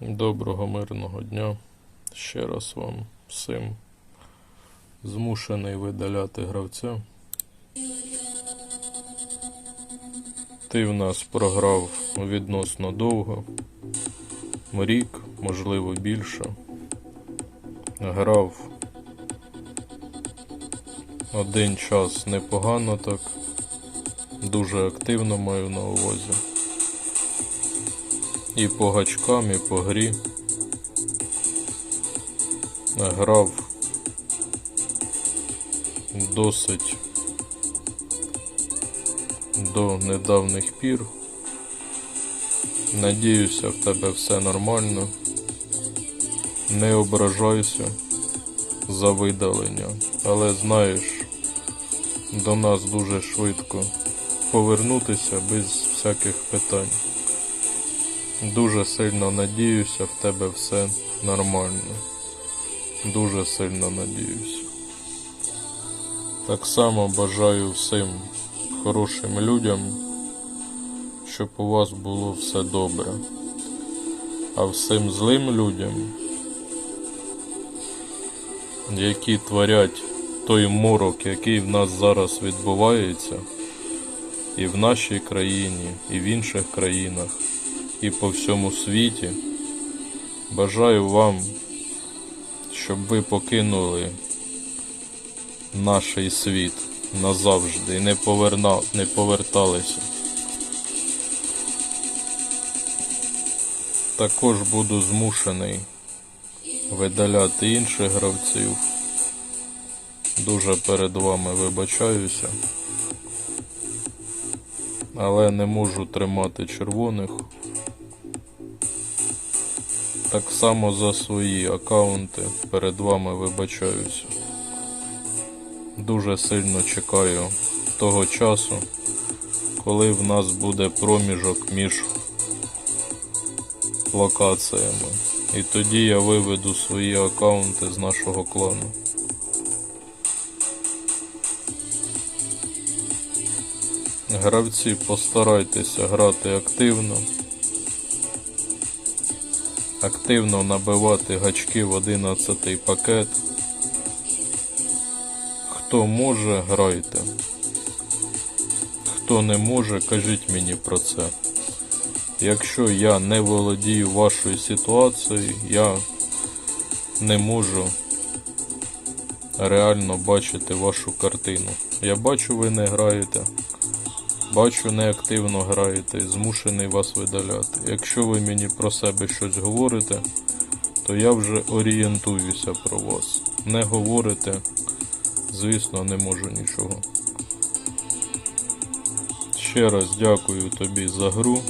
Доброго мирного дня. Ще раз вам всім змушений видаляти гравця. Ти в нас програв відносно довго. Рік, можливо, більше. Грав один час непогано так. Дуже активно маю на увазі. І по гачкам, і по грі. Грав досить до недавніх пір. Надіюся, в тебе все нормально. Не ображайся за видалення, але знаєш, до нас дуже швидко повернутися без всяких питань. Дуже сильно надіюся, в тебе все нормально. Дуже сильно надіюся. Так само бажаю всім хорошим людям, щоб у вас було все добре. А всім злим людям, які творять той морок, який в нас зараз відбувається, і в нашій країні, і в інших країнах і по всьому світі. Бажаю вам, щоб ви покинули наш світ назавжди і не, поверна... не поверталися. Також буду змушений видаляти інших гравців. Дуже перед вами вибачаюся. Але не можу тримати червоних. Так само за свої аккаунти перед вами вибачаюся. Дуже сильно чекаю того часу, коли в нас буде проміжок між локаціями. І тоді я виведу свої аккаунти з нашого клану. Гравці, постарайтеся грати активно. Активно набивати гачки в 11 пакет. Хто може, грайте. Хто не може, кажіть мені про це. Якщо я не володію вашою ситуацією, я не можу реально бачити вашу картину. Я бачу, ви не граєте. Бачу, неактивно граєте, змушений вас видаляти. Якщо ви мені про себе щось говорите, то я вже орієнтуюся про вас. Не говорите, звісно, не можу нічого. Ще раз дякую тобі за гру.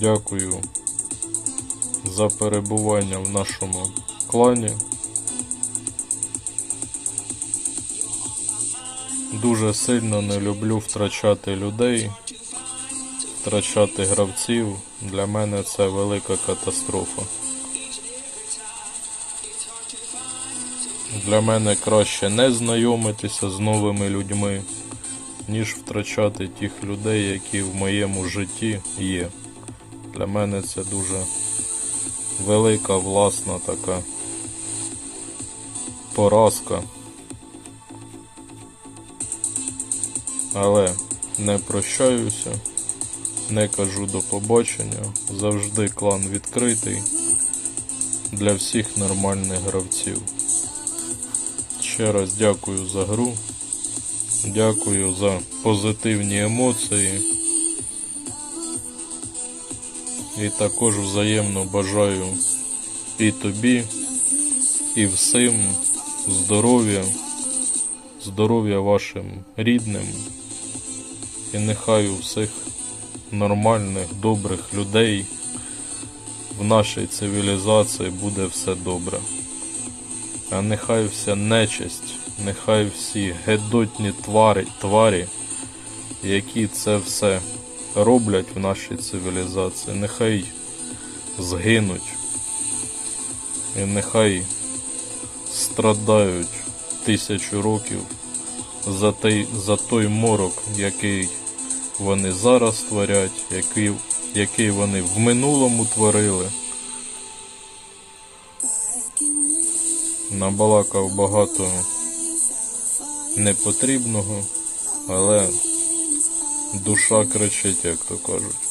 Дякую за перебування в нашому клані. Дуже сильно не люблю втрачати людей, втрачати гравців. Для мене це велика катастрофа. Для мене краще не знайомитися з новими людьми, ніж втрачати тих людей, які в моєму житті є. Для мене це дуже велика власна така поразка. Але не прощаюся, не кажу до побачення. Завжди клан відкритий для всіх нормальних гравців. Ще раз дякую за гру. Дякую за позитивні емоції. І також взаємно бажаю і тобі, і всім здоров'я, здоров'я вашим рідним. І нехай у всіх нормальних, добрих людей в нашій цивілізації буде все добре. А нехай вся нечисть, нехай всі гедотні твари, тварі, які це все роблять в нашій цивілізації, нехай згинуть. І нехай страдають тисячу років за той, за той морок, який вони зараз творять, який, який вони в минулому творили. Набалакав багато непотрібного, але душа кричить, як то кажуть.